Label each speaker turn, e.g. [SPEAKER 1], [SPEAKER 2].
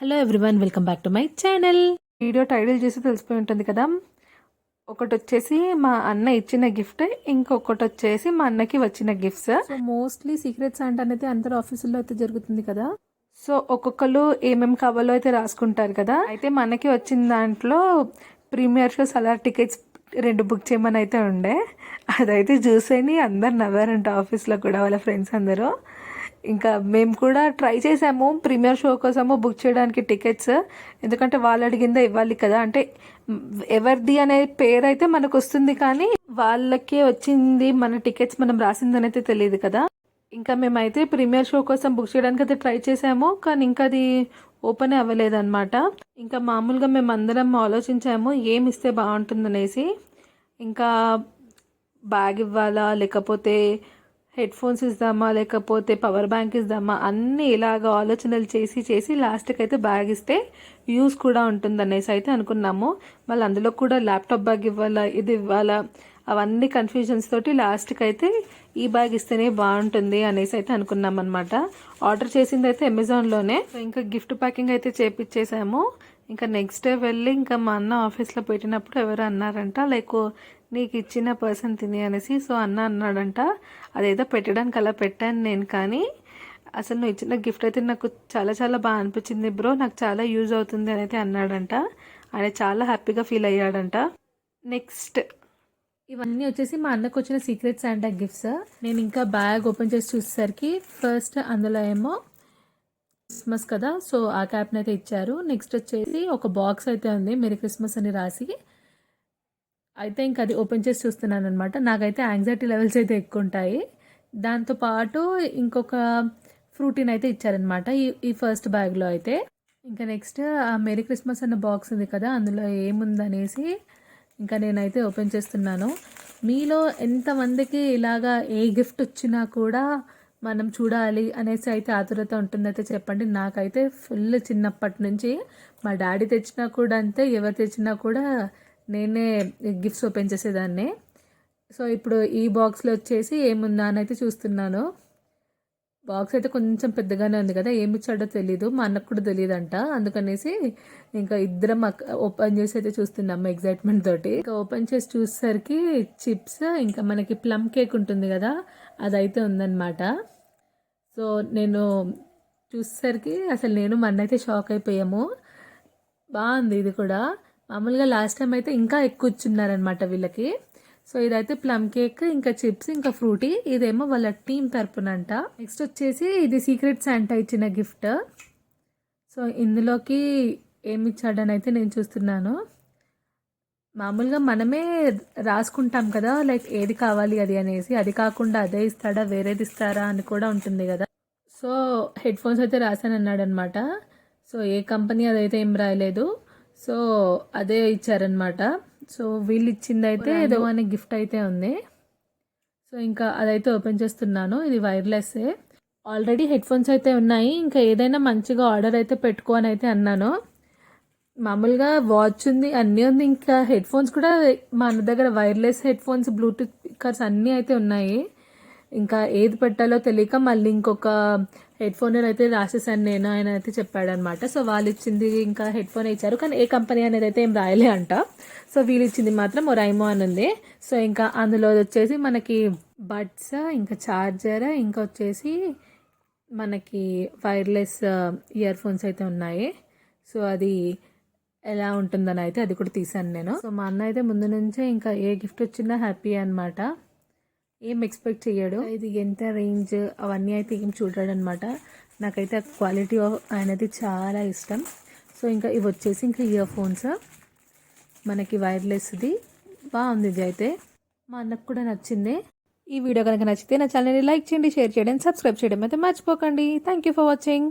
[SPEAKER 1] Hello everyone welcome back to my channel video title చేసి తెలిసిపోయి ఉంటుంది కదా. ఒకటి వచ్చేసి మా అన్న ఇచ్చిన గిఫ్ట్ ఇంకొకటి వచ్చేసి మా అన్నకి వచ్చిన గిఫ్ట్స్ మోస్ట్లీ సీక్రెట్స్ అంటే అనేది అందరు ఆఫీసుల్లో అయితే జరుగుతుంది కదా. సో ఒక్కొక్కరు ఏమేమి కావాలో అయితే రాసుకుంటారు కదా. అయితే మనకి వచ్చిన దాంట్లో ప్రీమియర్ షో సలార్ టికెట్స్ రెండు బుక్ చేయమని అయితే ఉండే. అదైతే చూసేని అందరు నవ్వారంట ఆఫీస్లో కూడా వాళ్ళ ఫ్రెండ్స్ అందరూ. ఇంకా మేము కూడా ట్రై చేసాము. ప్రీమియర్ షో కోసము బుక్ చేయడానికి టికెట్స్. ఎందుకంటే వాళ్ళు అడిగిందే ఇవ్వాలి కదా. అంటే ఎవరిది అనే పేరు అయితే మనకు వస్తుంది కానీ వాళ్ళకే వచ్చింది మన టికెట్స్ మనం రాసిందని అయితే తెలియదు కదా. ఇంకా మేమైతే ప్రీమియర్ షో కోసం బుక్ చేయడానికి అయితే ట్రై చేసాము. కానీ ఇంకా అది ఓపెన్ అవ్వలేదన్నమాట. ఇంకా మామూలుగా మేము అందరం ఆలోచించాము ఏం ఇస్తే బాగుంటుందనేసి. ఇంకా బ్యాగ్ ఇవ్వాలా లేకపోతే హెడ్ ఫోన్స్ ఇద్దామా లేకపోతే పవర్ బ్యాంక్ ఇద్దామా అన్నీ ఇలాగ ఆలోచనలు చేసి చేసి లాస్ట్కి అయితే బ్యాగ్ ఇస్తే యూస్ కూడా ఉంటుంది అనేసి అయితే అనుకున్నాము. మళ్ళీ అందులో కూడా ల్యాప్టాప్ బ్యాగ్ ఇవ్వాలా ఇది ఇవ్వాలా అవన్నీ కన్ఫ్యూజన్స్ తోటి లాస్ట్కి అయితే ఈ బ్యాగ్ ఇస్తేనే బాగుంటుంది అనేసి అయితే అనుకున్నాం అనమాట ఆర్డర్ చేసింది అయితే అమెజాన్లోనే. ఇంకా గిఫ్ట్ ప్యాకింగ్ అయితే చేపించేసాము ఇంకా నెక్స్ట్ డే వెళ్ళి ఇంకా మా అన్న ఆఫీస్లో పెట్టినప్పుడు ఎవరు అన్నారంట లైక్ నీకు ఇచ్చిన పర్సన్ తిని అనేసి. సో అన్న అన్నాడంట అదేదో పెట్టడానికి అలా పెట్టాను నేను కానీ అసలు నువ్వు ఇచ్చిన గిఫ్ట్ అయితే నాకు చాలా చాలా బాగా అనిపించింది బ్రో నాకు చాలా యూజ్ అవుతుంది అని అయితే అన్నాడంట. ఆయన చాలా హ్యాపీగా ఫీల్ అయ్యాడంట. నెక్స్ట్ ఇవన్నీ వచ్చేసి మా అన్నకు వచ్చిన సీక్రెట్స్ అండ్ గిఫ్ట్స్ నేను ఇంకా బ్యాగ్ ఓపెన్ చేసి చూసేసరికి ఫస్ట్ అందులో ఏమో క్రిస్మస్ కదా? సో ఆ క్యాప్ని అయితే ఇచ్చారు. నెక్స్ట్ వచ్చేసి ఒక బాక్స్ అయితే ఉంది మెరీ క్రిస్మస్ అని రాసి. అయితే ఇంకా అది ఓపెన్ చేసి చూస్తున్నాను అనమాట నాకైతే యాంగ్జైటీ లెవెల్స్ అయితే ఎక్కువ ఉంటాయి దాంతోపాటు ఇంకొక ఫ్రూటీన్ అయితే ఇచ్చారనమాట ఈ ఈ ఫస్ట్ బ్యాగ్లో అయితే. ఇంకా నెక్స్ట్ ఆ మెరీ క్రిస్మస్ అన్న బాక్స్ ఉంది కదా అందులో ఏముందనేసి ఇంకా నేనైతే ఓపెన్ చేస్తున్నాను. మీలో ఎంతమందికి ఇలాగా ఏ గిఫ్ట్ వచ్చినా కూడా మనం చూడాలి అనేసి అయితే ఆతురత ఉంటుందైతే చెప్పండి. నాకైతే ఫుల్ చిన్నప్పటి నుంచి మా డాడీ తెచ్చినా కూడా అంతే ఎవరు తెచ్చినా కూడా నేనే గిఫ్ట్స్ ఓపెన్ చేసేదాన్ని. సో ఇప్పుడు ఈ బాక్స్లో వచ్చేసి ఏముందా అని అయితే చూస్తున్నాను. బాక్స్ అయితే కొంచెం పెద్దగానే ఉంది కదా ఏమి ఇచ్చాడో తెలీదు మా అన్నకు కూడా తెలియదంట అందుకనేసి ఇంకా ఇద్దరం ఓపెన్ చేసి అయితే చూస్తున్నాము ఎగ్జైట్మెంట్ తోటి. ఇంకా ఓపెన్ చేసి చూసేసరికి చిప్స్ ఇంకా మనకి ప్లమ్ కేక్ ఉంటుంది కదా అదైతే ఉందన్నమాట. సో నేను చూసేసరికి అసలు నేను మన్నైతే షాక్ అయిపోయాము. బాగుంది ఇది కూడా. మామూలుగా లాస్ట్ టైం అయితే ఇంకా ఎక్కువ ఇచ్చున్నారనమాట వీళ్ళకి. సో ఇదైతే ప్లమ్ కేక్ ఇంకా చిప్స్ ఇంకా ఫ్రూటీ ఇదేమో వాళ్ళ టీం తరపునంట. నెక్స్ట్ వచ్చేసి ఇది సీక్రెట్ శాంటా ఇచ్చిన గిఫ్ట్ సో ఇందులోకి ఏమి ఇచ్చాడని అయితే నేను చూస్తున్నాను. మామూలుగా మనమే రాసుకుంటాం కదా లైక్ ఏది కావాలి అది అనేసి. అది కాకుండా అదే ఇస్తాడా వేరేది ఇస్తారా అని కూడా ఉంటుంది కదా. సో హెడ్ ఫోన్స్ అయితే రాశాను అన్నాడు అనమాట సో ఏ కంపెనీ అదైతే ఏం రాయలేదు. సో అదే ఇచ్చారనమాట. సో వీళ్ళు ఇచ్చింది అయితే ఏదో అనే గిఫ్ట్ అయితే ఉంది. సో ఇంకా అదైతే ఓపెన్ చేస్తున్నాను. ఇది వైర్లెస్ ఆల్రెడీ హెడ్ ఫోన్స్ అయితే ఉన్నాయి. ఇంకా ఏదైనా మంచిగా ఆర్డర్ అయితే పెట్టుకో అని అయితే అన్నాను. మామూలుగా వాచ్ ఉంది అన్నీ ఉంది. ఇంకా హెడ్ ఫోన్స్ కూడా మా అన్న దగ్గర wireless headphones Bluetooth speakers అన్నీ అయితే ఉన్నాయి. ఇంకా ఏది పెట్టాలో తెలియక మళ్ళీ ఇంకొక హెడ్ ఫోన్ అయితే రాసేసాను నేను ఆయన అయితే చెప్పాడనమాట. సో వాళ్ళు ఇచ్చింది ఇంకా హెడ్ ఫోన్ ఇచ్చారు. కానీ ఏ కంపెనీ అనేది అయితే ఏం రాయలే అంట. సో వీళ్ళు ఇచ్చింది మాత్రం రైమో అని ఉంది. సో ఇంకా అందులో వచ్చేసి మనకి బడ్స్ ఇంకా చార్జర్ ఇంకా వచ్చేసి మనకి వైర్లెస్ ఇయర్ ఫోన్స్ అయితే ఉన్నాయి. సో అది ఎలా ఉంటుందని అయితే అది కూడా తీసాను నేను. సో మా అన్న అయితే ముందు నుంచే ఇంకా ఏ గిఫ్ట్ వచ్చినా హ్యాపీ అనమాట ఏం ఎక్స్పెక్ట్ చేయడు ఇది ఎంత రేంజ్ అవన్నీ అయితే ఏం చూడాడనమాట నాకైతే నాకైతే క్వాలిటీ అనేది చాలా ఇష్టం. సో ఇంకా ఇవి వచ్చేసి ఇంకా ఇయర్ ఫోన్స్ మనకి వైర్లెస్ది బాగుంది ఇది అయితే. మా అన్నకు కూడా నచ్చింది. ఈ వీడియో కనుక నచ్చితే నా ఛానల్ని లైక్ చేయండి షేర్ చేయండి సబ్స్క్రైబ్ చేయడం అయితే మర్చిపోకండి. Thank you for watching